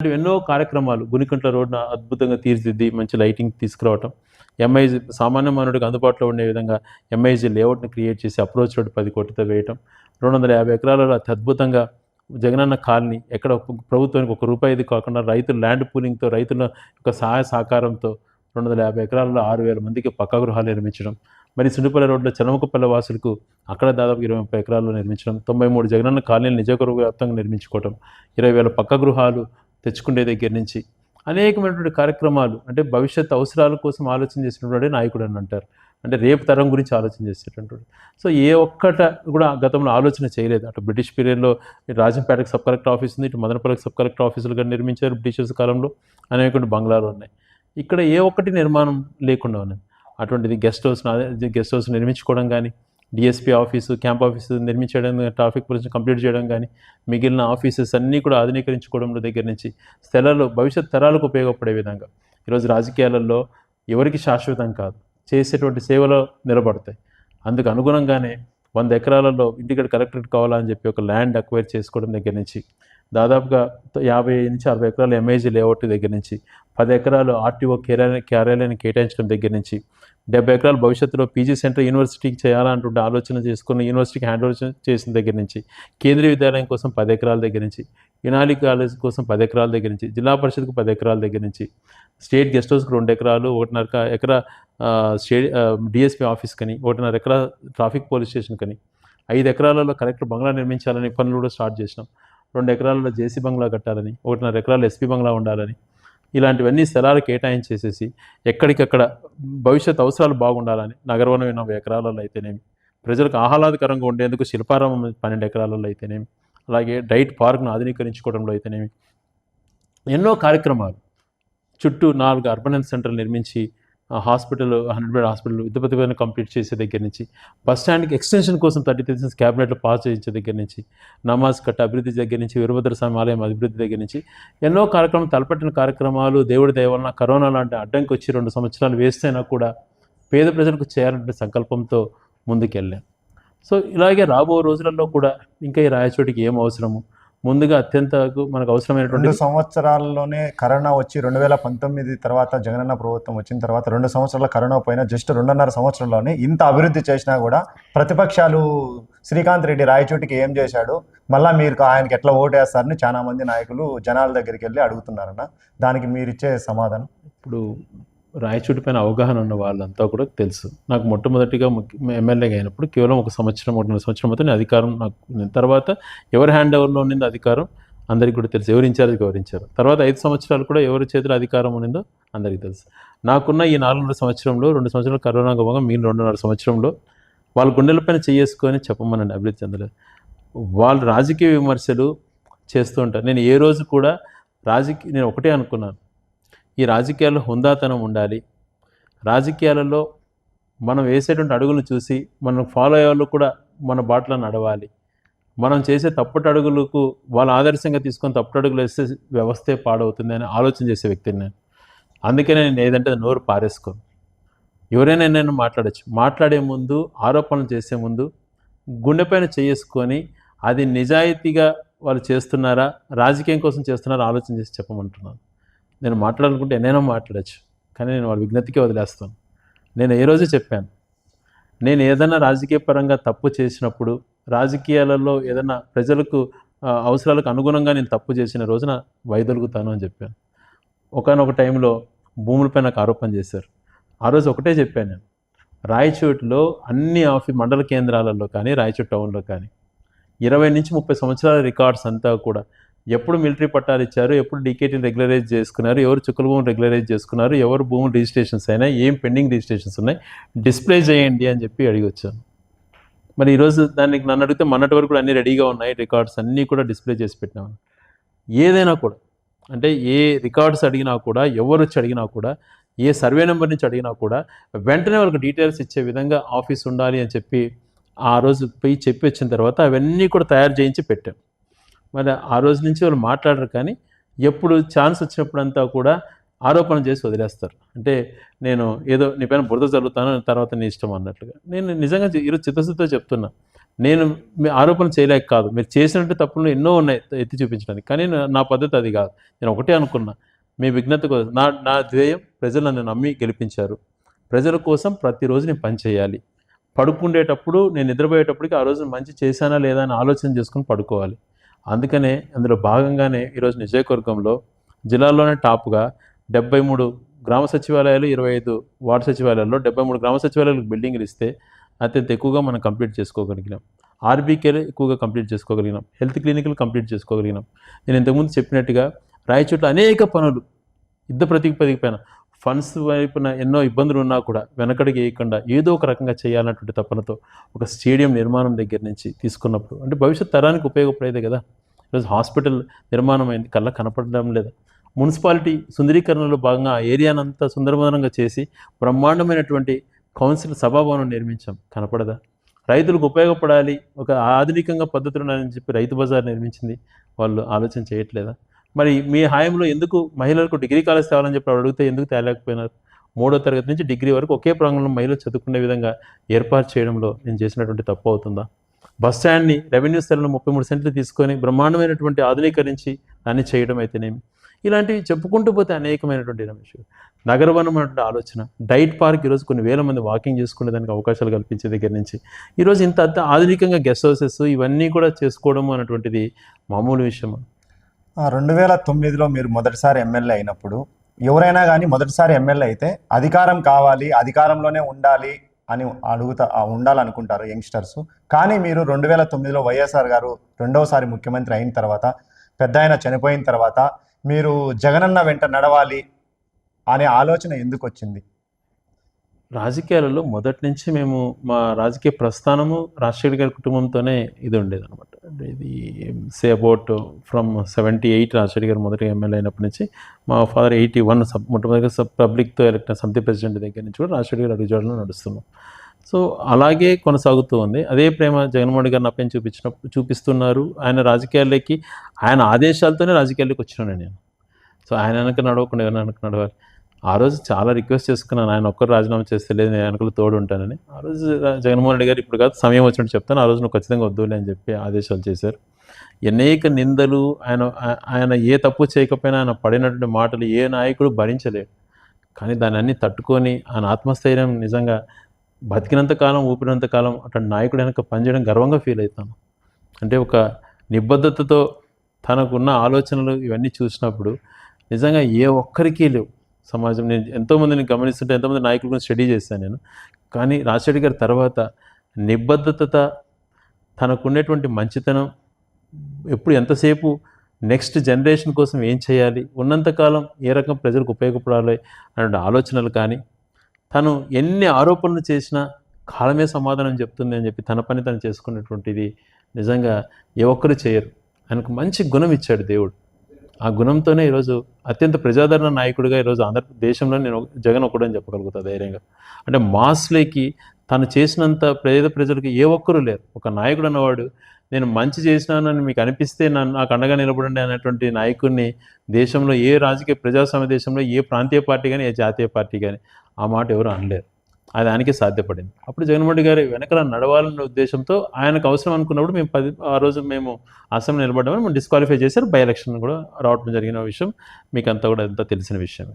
ఎన్నో కార్యక్రమాలు గునికంట్ల రోడ్డున అద్భుతంగా తీర్చిదిద్ది మంచి లైటింగ్ తీసుకురావటం ఎంఐజీ సామాన్య మానవుడికి అందుబాటులో ఉండే విధంగా ఎంఐజీ లేఅవుట్ని క్రియేట్ చేసి అప్రోచ్ రోడ్ పది కోట్లతో వేయటం రెండు వందల యాభై ఎకరాలలో అతి అద్భుతంగా జగనన్న కాలనీ ఎక్కడ ప్రభుత్వానికి ఒక రూపాయిది కాకుండా రైతుల ల్యాండ్ పూలింగ్తో రైతుల యొక్క సహాయ సహకారంతో రెండు వందల యాభై ఎకరాలలో ఆరు వేల మందికి పక్కా గృహాలు నిర్మించడం మరి సుండిపల్లి రోడ్లో చనమకుపల్లి వాసులకు అక్కడ దాదాపు ఇరవై ముప్పై ఎకరాల్లో నిర్మించడం తొంభై మూడు జగనన్న కాలనీలు నిజగృహ వ్యాప్తంగా నిర్మించుకోవటం ఇరవై వేల పక్క గృహాలు తెచ్చుకునే దగ్గర నుంచి అనేకమైనటువంటి కార్యక్రమాలు అంటే భవిష్యత్ అవసరాల కోసం ఆలోచన చేసినటువంటి నాయకుడు అని అంటారు. అంటే రేపు తరం గురించి ఆలోచన చేసేటటువంటి. సో ఏ ఒక్కట కూడా గతంలో ఆలోచన చేయలేదు. అటు బ్రిటిష్ పీరియడ్లో రాజంపేటకు సబ్ కలెక్టర్ ఆఫీస్ ఉంది ఇటు మదనపల్లికి సబ్ కలెక్టర్ ఆఫీసులుగా నిర్మించారు బ్రిటిషర్స్ కాలంలో. అనేక బంగ్లాలు ఉన్నాయి. ఇక్కడ ఏ ఒక్కటి నిర్మాణం లేకుండా ఉన్నది. అటువంటిది గెస్ట్ హౌస్ గెస్ట్ హౌస్ నిర్మించుకోవడం కానీ డిఎస్పీ ఆఫీసు క్యాంప్ ఆఫీసు నిర్మించడం ట్రాఫిక్ పోలీసులు కంప్లీట్ చేయడం కానీ మిగిలిన ఆఫీసెస్ అన్నీ కూడా ఆధునీకరించుకోవడంలో దగ్గర నుంచి స్థలాలు భవిష్యత్ తరాలకు ఉపయోగపడే విధంగా. ఈరోజు రాజకీయాలలో ఎవరికి శాశ్వతం కాదు. చేసేటువంటి సేవలు నిలబడతాయి. అందుకు అనుగుణంగానే వంద ఎకరాలలో ఇంటికి కలెక్టరేట్ కావాలని చెప్పి ఒక ల్యాండ్ అక్వైర్ చేసుకోవడం దగ్గర నుంచి దాదాపుగా యాభై నుంచి అరవై ఎకరాలు ఎంఏజీ లేఅవుట్ దగ్గర నుంచి పది ఎకరాలు ఆర్టీఓ కార్యాలయ కార్యాలయాన్ని కేటాయించడం దగ్గర నుంచి డెబ్బై ఎకరాలు భవిష్యత్తులో పీజీ సెంటర్ యూనివర్సిటీకి చేయాలంటుంటే ఆలోచన చేసుకుని యూనివర్సిటీకి హ్యాండ్ ఓవర్ చేసిన దగ్గర నుంచి కేంద్రీయ విద్యాలయం కోసం పది ఎకరాల దగ్గర నుంచి ఇనాలి కాలేజ్ కోసం పది ఎకరాల దగ్గర నుంచి జిల్లా పరిషత్కు పది ఎకరాల దగ్గర నుంచి స్టేట్ గెస్ట్ హౌస్కి రెండు ఎకరాలు ఒకటిన్నర ఎకరా స్టే డిఎస్పీ ఆఫీస్ కని ఒకటిన్నర ఎకరా ట్రాఫిక్ పోలీస్ స్టేషన్ కని ఐదు ఎకరాలలో కలెక్టర్ బంగ్లా నిర్మించాలని పనులు కూడా స్టార్ట్ చేసినాం. రెండు ఎకరాలలో జేసీ బంగ్లా కట్టాలని ఒకటిన్నర ఎకరాలు ఎస్పీ బంగ్లా ఉండాలని ఇలాంటివన్నీ స్థలాలు కేటాయించేసేసి ఎక్కడికక్కడ భవిష్యత్ అవసరాలు బాగుండాలని నగరవనం ఎనభై ఎకరాలలో అయితేనేమి ప్రజలకు ఆహ్లాదకరంగా ఉండేందుకు శిల్పారామం పన్నెండు ఎకరాలలో అయితేనేమి అలాగే డైట్ పార్క్ను ఆధునీకరించుకోవడంలో అయితేనేమి ఎన్నో కార్యక్రమాలు చుట్టూ నాలుగు అర్బనెన్స్ సెంటర్లు నిర్మించి హాస్పిటల్ హండ్రెడ్ బెడ్ హాస్పిటల్ యుద్ధపతి కంప్లీట్ చేసే దగ్గర నుంచి బస్ స్టాండ్కి ఎక్స్టెన్షన్ కోసం థర్టీ థౌసండ్స్ క్యాబినెట్లో పాస్ చేయించే దగ్గర నుంచి నమాజ్ కట్ట అభివృద్ధి దగ్గర నుంచి వీరభద్ర స్వామి ఆలయం అభివృద్ధి దగ్గర నుంచి ఎన్నో కార్యక్రమం తలపెట్టిన కార్యక్రమాలు దేవుడి దయవలన కరోనా లాంటి అడ్డంకి వచ్చి రెండు సంవత్సరాలు వేస్తేనా కూడా పేద ప్రజలకు చేయాలనే సంకల్పంతో ముందుకెళ్ళాం. సో ఇలాగే రాబో రోజులలో కూడా ఇంకా ఈ రాయచోటికి ఏం అవసరము? ముందుగా అత్యంత మనకు అవసరమైనటువంటి రెండు సంవత్సరాల్లోనే కరోనా వచ్చి రెండు వేల పంతొమ్మిది తర్వాత జగనన్న ప్రభుత్వం వచ్చిన తర్వాత రెండు సంవత్సరాల కరోనా పోయిన జస్ట్ రెండున్నర సంవత్సరంలోనే ఇంత అభివృద్ధి చేసినా కూడా ప్రతిపక్షాలు శ్రీకాంత్ రెడ్డి రాయచోటికి ఏం చేశాడు? మళ్ళా మీరు ఆయనకి ఎట్లా ఓటేస్తారని చాలా మంది నాయకులు జనాల దగ్గరికి వెళ్ళి అడుగుతున్నారన్న. దానికి మీరు ఇచ్చే సమాధానం. ఇప్పుడు రాయచూటి పైన అవగాహన ఉన్న వాళ్ళంతా కూడా తెలుసు. నాకు మొట్టమొదటిగా ఎమ్మెల్యేగా అయినప్పుడు కేవలం ఒక సంవత్సరం ఒకటిన్నర సంవత్సరం మాత్రం అధికారం నాకు తర్వాత ఎవరి హ్యాండ్ ఓవర్లో ఉన్నది అధికారం అందరికీ కూడా తెలుసు. ఎవరు ఇన్ఛార్జ్ గౌరవించారు. తర్వాత ఐదు సంవత్సరాలు కూడా ఎవరి చేతిలో అధికారం ఉండిందో అందరికీ తెలుసు. నాకున్న ఈ నాలుగున్నర సంవత్సరంలో రెండు సంవత్సరాలు కరోనా గోగా మీరు రెండున్నర సంవత్సరంలో వాళ్ళ గుండెలపైన చేసుకొని చెప్పమనండి అభివృద్ధి చెందలేదు. వాళ్ళు రాజకీయ విమర్శలు చేస్తూ ఉంటారు. నేను ఏ రోజు కూడా రాజకీయ నేను ఒకటే అనుకున్నాను. ఈ రాజకీయాల్లో హుందాతనం ఉండాలి. రాజకీయాలలో మనం వేసేటువంటి అడుగులు చూసి మనం ఫాలో అయ్యే కూడా మన బాటలో నడవాలి. మనం చేసే తప్పటి అడుగులకు వాళ్ళ ఆదర్శంగా తీసుకొని తప్పుడు అడుగులు వేస్తే వ్యవస్థే పాడవుతుంది అని ఆలోచన చేసే వ్యక్తిని నేను. అందుకనే నేను ఏదంటే నోరు పారేసుకోను. ఎవరైనా నేను మాట్లాడచ్చు. మాట్లాడే ముందు ఆరోపణలు చేసే ముందు గుండెపైన చేసుకొని అది నిజాయితీగా వాళ్ళు చేస్తున్నారా రాజకీయం కోసం చేస్తున్నారా ఆలోచన చేసి చెప్పమంటున్నాను. నేను మాట్లాడాలనుకుంటే ఎన్నైనా మాట్లాడచ్చు కానీ నేను వాళ్ళ విజ్ఞతకే వదిలేస్తాను. నేను ఏ రోజు చెప్పాను. నేను ఏదైనా రాజకీయ పరంగా తప్పు చేసినప్పుడు రాజకీయాలలో ఏదైనా ప్రజలకు అవసరాలకు అనుగుణంగా నేను తప్పు చేసిన రోజున వైదొలుగుతాను అని చెప్పాను. ఒకనొక టైంలో భూములపై నాకు ఆరోపణ చేశారు. ఆ రోజు ఒకటే చెప్పాను నేను. రాయచోటిలో అన్ని ఆఫీ మండల కేంద్రాలలో కానీ రాయచోటి టౌన్లో కానీ ఇరవై నుంచి ముప్పై సంవత్సరాల రికార్డ్స్ అంతా కూడా ఎప్పుడు మిలిటరీ పట్టాలు ఇచ్చారు ఎప్పుడు డీకేటీలు రెగ్యులరైజ్ చేసుకున్నారు ఎవరు చుక్కల భూములు రెగ్యులరైజ్ చేసుకున్నారు ఎవరు భూములు రిజిస్ట్రేషన్స్ అయినా ఏం పెండింగ్ రిజిస్ట్రేషన్స్ ఉన్నాయి డిస్ప్లే చేయండి అని చెప్పి అడిగి వచ్చాను మరి ఈరోజు దానికి నన్ను అడిగితే మొన్నటి వరకు కూడా అన్నీ రెడీగా ఉన్నాయి రికార్డ్స్ అన్నీ కూడా డిస్ప్లే చేసి పెట్టినాము ఏదైనా కూడా అంటే ఏ రికార్డ్స్ అడిగినా కూడా ఎవరు వచ్చి అడిగినా కూడా ఏ సర్వే నెంబర్ నుంచి అడిగినా కూడా వెంటనే వాళ్ళకి డీటెయిల్స్ ఇచ్చే విధంగా ఆఫీస్ ఉండాలి అని చెప్పి ఆ రోజు పోయి చెప్పి వచ్చిన తర్వాత అవన్నీ కూడా తయారు చేయించి పెట్టాం మరి ఆ రోజు నుంచి వాళ్ళు మాట్లాడరు కానీ ఎప్పుడు ఛాన్స్ వచ్చినప్పుడంతా కూడా ఆరోపణ చేసి వదిలేస్తారు. అంటే నేను ఏదో నీ పైన బురద జరుగుతాను తర్వాత నీ ఇష్టం అన్నట్లుగా. నేను నిజంగా ఈరోజు చిత్తశుద్ధితో చెప్తున్నా. నేను మీ ఆరోపణ చేయలేక కాదు. మీరు చేసినట్టు తప్పులు ఎన్నో ఉన్నాయి ఎత్తి చూపించడానికి. కానీ నా- పద్ధతి అది కాదు. నేను ఒకటే అనుకున్నా. మీ విజ్ఞత కోసం నా నా ధ్యేయం ప్రజలు నన్ను నమ్మి గెలిపించారు. ప్రజల కోసం ప్రతిరోజు నేను పని చేయాలి. పడుకుండేటప్పుడు నేను నిద్రపోయేటప్పటికి ఆ రోజు మంచి చేశానా లేదా అని ఆలోచన చేసుకుని పడుకోవాలి. అందుకనే అందులో భాగంగానే ఈరోజు నియోజకవర్గంలో జిల్లాలోనే టాప్గా డెబ్బై మూడు గ్రామ సచివాలయాలు ఇరవై ఐదు వార్డు సచివాలయాల్లో డెబ్బై మూడు గ్రామ సచివాలయాలకు బిల్డింగ్లు ఇస్తే అత్యంత ఎక్కువగా మనం కంప్లీట్ చేసుకోగలిగినాం. ఆర్బీకేలు ఎక్కువగా కంప్లీట్ చేసుకోగలిగినాం. హెల్త్ క్లినిక్లు కంప్లీట్ చేసుకోగలిగినాం. నేను ఇంతకుముందు చెప్పినట్టుగా రాయచోట్ల అనేక పనులు యుద్ధ ప్రతిపదికపైన ఫండ్స్ వైపున ఎన్నో ఇబ్బందులు ఉన్నా కూడా వెనకడికి వేయకుండా ఏదో ఒక రకంగా చేయాలన్నటువంటి తపనతో ఒక స్టేడియం నిర్మాణం దగ్గర నుంచి తీసుకున్నప్పుడు అంటే భవిష్యత్ తరానికి ఉపయోగపడేదే కదా. ఈరోజు హాస్పిటల్ నిర్మాణం అయింది కళ్ళ కనపడడం లేదా. మున్సిపాలిటీ సుందరీకరణలో భాగంగా ఆ ఏరియానంతా సుందరమనంగా చేసి బ్రహ్మాండమైనటువంటి కౌన్సిల్ సభాభవనం నిర్మించాం. కనపడదా? రైతులకు ఉపయోగపడాలి ఒక ఆధునికంగా పద్ధతులు ఉన్నాయని చెప్పి రైతు బజార్ నిర్మించింది. వాళ్ళు ఆలోచన చేయట్లేదా? మరి మీ హాయంలో ఎందుకు మహిళలకు డిగ్రీ కాలేజ్ తేవాలని చెప్పి అడిగితే ఎందుకు తేలేకపోయినారు? మూడో తరగతి నుంచి డిగ్రీ వరకు ఒకే ప్రాంగణంలో మహిళలు చదువుకునే విధంగా ఏర్పాటు చేయడంలో నేను చేసినటువంటి తప్పు అవుతుందా? బస్ స్టాండ్ని రెవెన్యూ స్థలంలో ముప్పై మూడు సెంట్లు తీసుకొని బ్రహ్మాండమైనటువంటి ఆధునీకరించి దాన్ని చేయడం అయితేనేమి? ఇలాంటివి చెప్పుకుంటూ పోతే అనేకమైనటువంటి రమేష్ నగరవనం అనే ఆలోచన. డైట్ పార్క్ ఈరోజు కొన్ని వేల మంది వాకింగ్ చేసుకునే దానికి అవకాశాలు కల్పించే దగ్గర నుంచి. ఈరోజు ఇంత ఆధునికంగా గెస్ట్ హౌసెస్ ఇవన్నీ కూడా చేసుకోవడం అనేటువంటిది మామూలు విషయం రెండు వేల తొమ్మిదిలో మీరు మొదటిసారి ఎమ్మెల్యే అయినప్పుడు ఎవరైనా కానీ మొదటిసారి ఎమ్మెల్యే అయితే అధికారం కావాలి అధికారంలోనే ఉండాలి అని అడుగుతా ఉండాలనుకుంటారు యంగ్స్టర్స్. కానీ మీరు రెండు వేల తొమ్మిదిలో వైఎస్ఆర్ గారు రెండవసారి ముఖ్యమంత్రి అయిన తర్వాత పెద్ద ఆయన చనిపోయిన తర్వాత మీరు జగనన్న వెంట నడవాలి అనే ఆలోచన ఎందుకు వచ్చింది రాజకీయాలలో మొదటి నుంచి మేము మా రాజకీయ ప్రస్థానము రాజశేఖర్ గారి కుటుంబంతోనే ఇది ఉండేది అనమాట ఇది say about from seventy eight Rajasekhar garu మొదటి ఎమ్మెల్యే అయినప్పటి నుంచి మా ఫాదర్ ఎయిటీ వన్ సబ్ మొట్టమొదటిగా సబ్ పబ్లిక్తో ఎలక్ట్ సమితి ప్రెసిడెంట్ దగ్గర నుంచి కూడా రాజశేఖర్ గారు అడుగుజాడలో నడుస్తున్నాం. సో అలాగే కొనసాగుతూ ఉంది. అదే ప్రేమ జగన్మోహన్ గారు గారిని పేరు చూపించినప్పుడు చూపిస్తున్నారు. ఆయన రాజకీయాల్లోకి ఆయన ఆదేశాలతోనే రాజకీయాల్లోకి వచ్చినాను నేను. సో ఆయన వెనక నడవకుండా ఎవరైనా వెనక నడవాలి? ఆ రోజు చాలా రిక్వెస్ట్ చేసుకున్నాను. ఆయన ఒక్కరు రాజీనామా చేస్తే లేదు నేను వెనకలు తోడు ఉంటానని. ఆ రోజు జగన్మోహన్ రెడ్డి గారు ఇప్పుడు కాదు సమయం వచ్చినట్టు చెప్తాను. ఆ రోజు నువ్వు ఖచ్చితంగా వద్దులే అని చెప్పి ఆదేశాలు చేశారు. అనేక నిందలు ఆయన ఆయన ఏ తప్పు చేయకపోయినా ఆయన పడినటువంటి మాటలు ఏ నాయకుడు భరించలేడు. కానీ దాన్ని అన్ని తట్టుకొని ఆయన ఆత్మస్థైర్యం నిజంగా బతికినంత కాలం ఊపినంత కాలం అటువంటి నాయకుడు వెనక పనిచేయడం గర్వంగా ఫీల్ అవుతాను. అంటే ఒక నిబద్ధతతో తనకున్న ఆలోచనలు ఇవన్నీ చూసినప్పుడు నిజంగా ఏ ఒక్కరికి లేవు. సమాజం నేను ఎంతోమందిని గమనిస్తుంటే ఎంతోమంది నాయకుల గురించి స్టడీ చేశాను నేను. కానీ రాజశేఖర్ గారి తర్వాత నిబద్ధత తనకున్నటువంటి మంచితనం ఎప్పుడు ఎంతసేపు నెక్స్ట్ జనరేషన్ కోసం ఏం చేయాలి ఉన్నంతకాలం ఏ రకం ప్రజలకు ఉపయోగపడాలి అనే ఆలోచనలు కానీ తను ఎన్ని ఆరోపణలు చేసినా కాలమే సమాధానం చెప్తుంది అని చెప్పి తన పని తను చేసుకున్నటువంటిది నిజంగా ఏ ఒక్కరు చేయరు. ఆయనకు మంచి గుణం ఇచ్చాడు దేవుడు. ఆ గుణంతోనే ఈరోజు అత్యంత ప్రజాదరణ నాయకుడిగా ఈరోజు ఆంధ్ర దేశంలో నేను జగన్ ఒకడని చెప్పగలుగుతా ధైర్యంగా. అంటే మాస్లేకి తను చేసినంత పేద ప్రజలకు ఏ ఒక్కరూ లేరు. ఒక నాయకుడు అన్నవాడు నేను మంచి చేసినానని మీకు అనిపిస్తే నన్ను నాకు అండగా నిలబడండి అనేటువంటి నాయకుడిని దేశంలో ఏ రాజకీయ ప్రజాస్వామ్య దేశంలో ఏ ప్రాంతీయ పార్టీ కానీ ఏ జాతీయ పార్టీ కానీ ఆ మాట ఎవరు అనలేరు. అది ఆయనకి సాధ్యపడింది. అప్పుడు జగన్మోహన్ రెడ్డి గారు నడవాలనే ఉద్దేశంతో ఆయనకు అవసరం అనుకున్నప్పుడు మేము పది ఆ రోజు మేము అసెంబ్లీ నిలబడ్డామని మేము డిస్క్వాలిఫై చేశారు. బై ఎలక్షన్ కూడా రావడం జరిగిన విషయం మీకు అంతా కూడా అంతా తెలిసిన విషయం